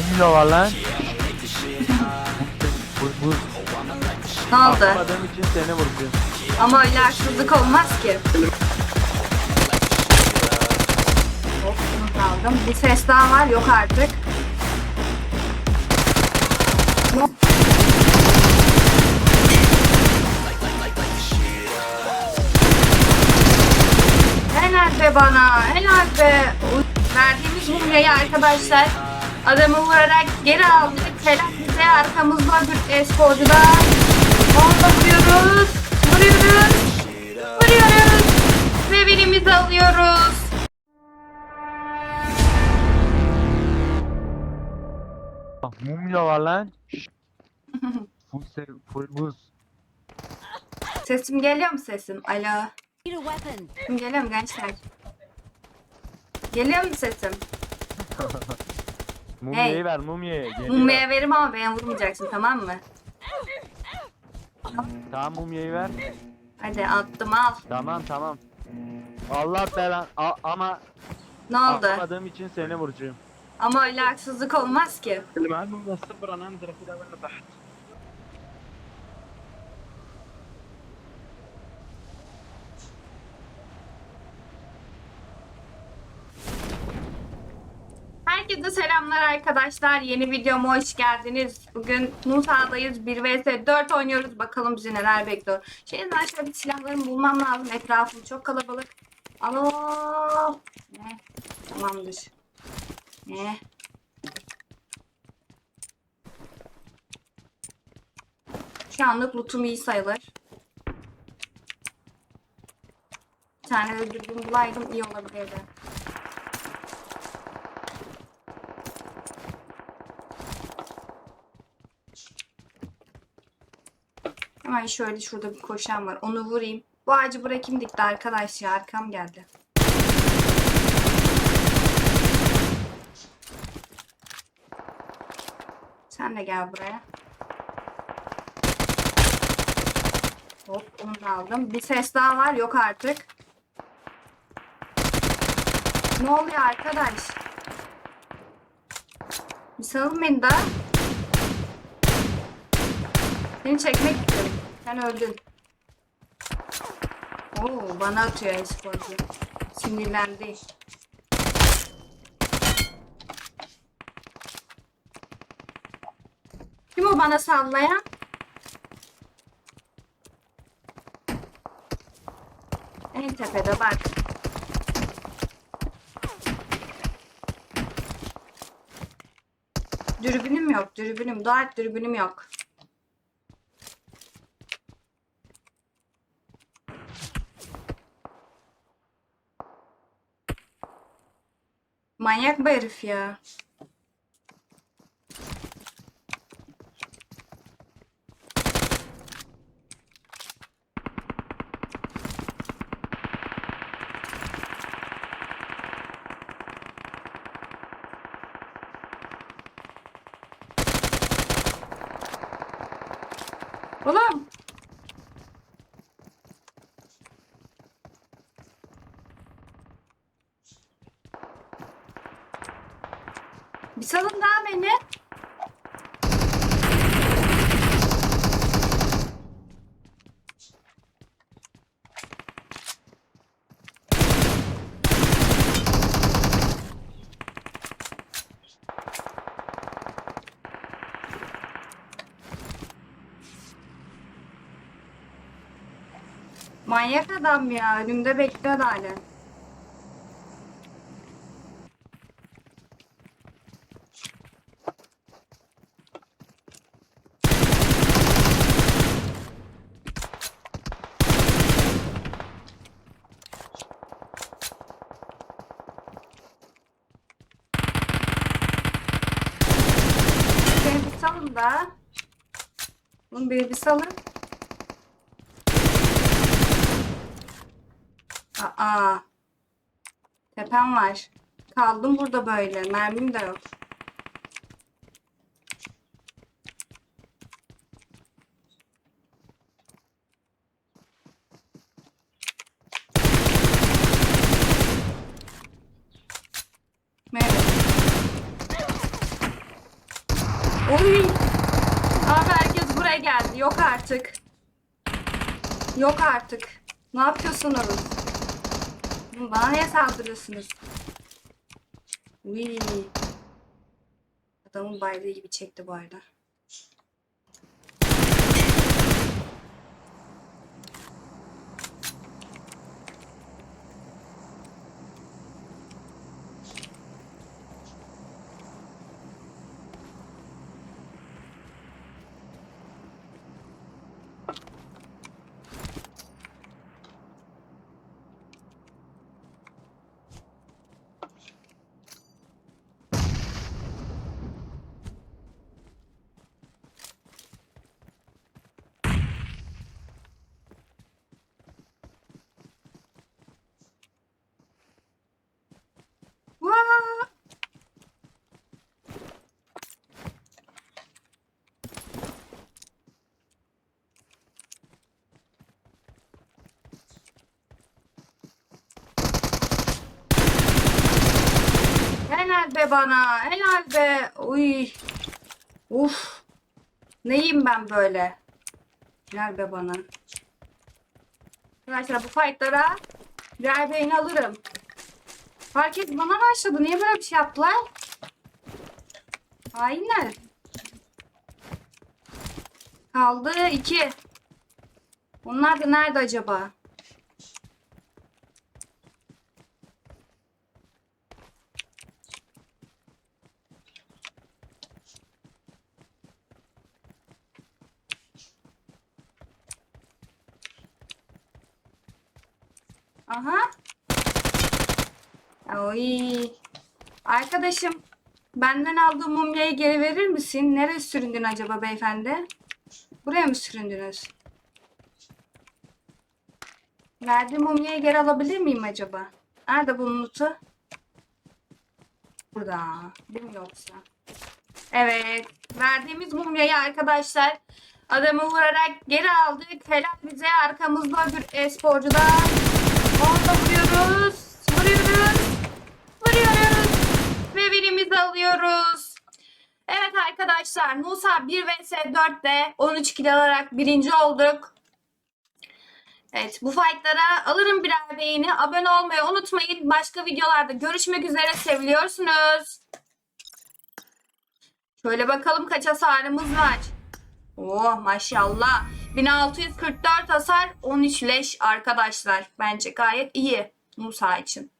Mumya var lan. bu, bu, Ne oldu? atmadığım için seni vuracağım. Ama öyle haksızlık olmaz ki. Bunu aldım. Bir ses daha var yok artık. Helal be bana, helal be. Verdiğimiz mumyayı arkadaşlar adamı vurarak geri aldık. Helal bize arkamızda bir esporcuda. Onda vuruyoruz, vuruyoruz, vuruyoruz ve birimizi alıyoruz. Ah, Mumya var lan. full, se full buz. Sesim geliyor mu sesim? Alo. Sesim geliyor mu gençler? Geliyor mu sesim? Mumyayı Hey. ver mumyayı. Geliyor. Mumyaya verim ama beni vurmayacaksın tamam mı? Tamam mumyayı ver. Hadi attım al. Tamam tamam. Allah belan A- ama Ne oldu? atmadığım için seni vuracağım. Ama öyle haksızlık olmaz ki. المعلم بس صبر انا انزل اخذها وانا تحت Selamlar arkadaşlar. Yeni videoma hoş geldiniz. Bugün Nusa'dayız. 1 vs 4 oynuyoruz. Bakalım bizi neler bekliyor. Şeyden şöyle bir silahlarımı bulmam lazım. Etrafım çok kalabalık. Alo. Ne? Tamamdır. Ne? Şu anlık lootum iyi sayılır. Bir tane öldürdüm bulaydım iyi olabilirdi. Hemen şöyle şurada bir koşan var. Onu vurayım. Bu ağacı bırakayım dikti arkadaş ya. Arkam geldi. Sen de gel buraya. Hop onu da aldım. Bir ses daha var. Yok artık. Ne oluyor arkadaş? Bir salın beni daha. Seni çekmek istedim. Sen öldün. Oo, bana atıyor esporcu. Sinirlendi. Kim o bana sallayan? En tepede bak. Dürbünüm yok, dürbünüm. Dart dürbünüm yok. Manyak bu herif ya. Oğlum. Bir salın daha beni. Manyak adam ya. Önümde bekliyor hala. Beni bir salın da. Bunu bir bir salın. Aa. Tepem var. Kaldım burada böyle. Mermim de yok. Oy. Abi herkes buraya geldi. Yok artık. Yok artık. Ne yapıyorsunuz? Bana niye saldırıyorsunuz? Uy. Adamın baydığı gibi çekti bu arada. Be bana. Helal be. Uy. Uf. Neyim ben böyle? Helal be bana. Arkadaşlar bu fightlara birer beğeni alırım. Herkes bana başladı. Niye böyle bir şey yaptılar? Hainler. Kaldı iki. Onlar da nerede acaba? Aha. Oy. Arkadaşım benden aldığım mumyayı geri verir misin? Nereye süründün acaba beyefendi? Buraya mı süründünüz? Verdiğim mumyayı geri alabilir miyim acaba? Nerede bunun notu? Burada. Değil mi yoksa? Evet. Verdiğimiz mumyayı arkadaşlar adamı vurarak geri aldık. Helal bize arkamızda bir e-sporcu da. Vuruyoruz. Vuruyoruz. Vuruyoruz. Ve birimizi alıyoruz. Evet arkadaşlar Musa 1 vs 4'te 13 kill alarak birinci olduk. Evet bu fightlara alırım birer beğeni. Abone olmayı unutmayın. Başka videolarda görüşmek üzere. Seviliyorsunuz. Şöyle bakalım kaç hasarımız var. Oh maşallah. 1644 hasar 13 leş arkadaşlar. Bence gayet iyi Musa için.